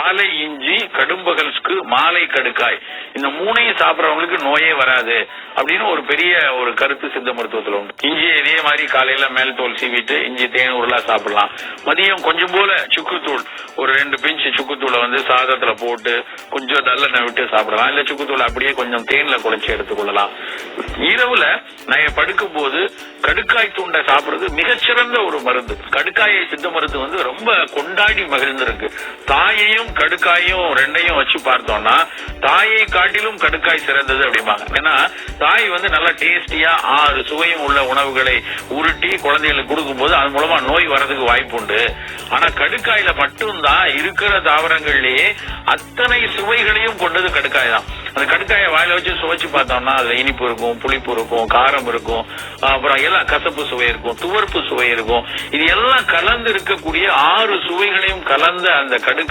காலை இஞ்சி கடும்பகல்ஸ்க்கு மாலை கடுக்காய். இந்த மூணையும் சாப்பிடறவங்களுக்கு நோயே வராது அப்படின்னு ஒரு பெரிய ஒரு கருத்து சித்த மருத்துவத்துல உண்டு. இஞ்சி இதே மாதிரி காலையில மேல் தோல் சீவிட்டு இஞ்சி தேன் உருளா சாப்பிடலாம். மதியம் கொஞ்சம் போல சுக்குத்தூள். ஒரு ரெண்டு பிஞ்சு சுக்குத்தூளை வந்து சாதத்துல போட்டு கொஞ்சம் நல்லெண்ணெய் விட்டு சாப்பிடலாம். இல்ல சுக்குத்தூள் அப்படியே கொஞ்சம் தேன்ல குழைச்சி எடுத்துக்கொள்ளலாம். இரவுல நான் படுக்கும் போது கடுக்காய் தூண்டை சாப்பிடுறது மிகச்சிறந்த ஒரு மருந்து. கடுக்காயை சித்த மருந்து வந்து ரொம்ப கொண்டாடி மகிழ்ந்திருக்கு. தாயையும் கடுக்காயும் ரெண்டையும் வச்சு பார்த்தோம்னா தாயை காட்டிலும் கடுக்காய் சிறந்தது அப்படிம்பாங்க. ஏன்னா தாய் வந்து நல்லா டேஸ்டியா ஆறு சுவையும் உள்ள உணவுகளை உருட்டி குழந்தைகளுக்கு கொடுக்கும்போது அது மூலமா நோய் வர்றதுக்கு வாய்ப்பு உண்டு ஆனா கடுக்காயில மட்டும்தான் இருக்கிற தாவரங்கள்லயே அத்தனை சுவைகளையும் கொண்டது கடுக்காய் தான். அந்த கடுக்காயை வாயில வச்சு சுவைச்சு பார்த்தோம்னா அதுல இனிப்பு இருக்கும் புளிப்பு இருக்கும் காரம் இருக்கும் அப்புறம் எல்லாம் கசப்பு சுவை இருக்கும் துவர்ப்பு சுவை இருக்கும். இது எல்லாம் கலந்து இருக்கக்கூடிய ஆறு சுவைகளையும் கலந்த அந்த கடுக்காய்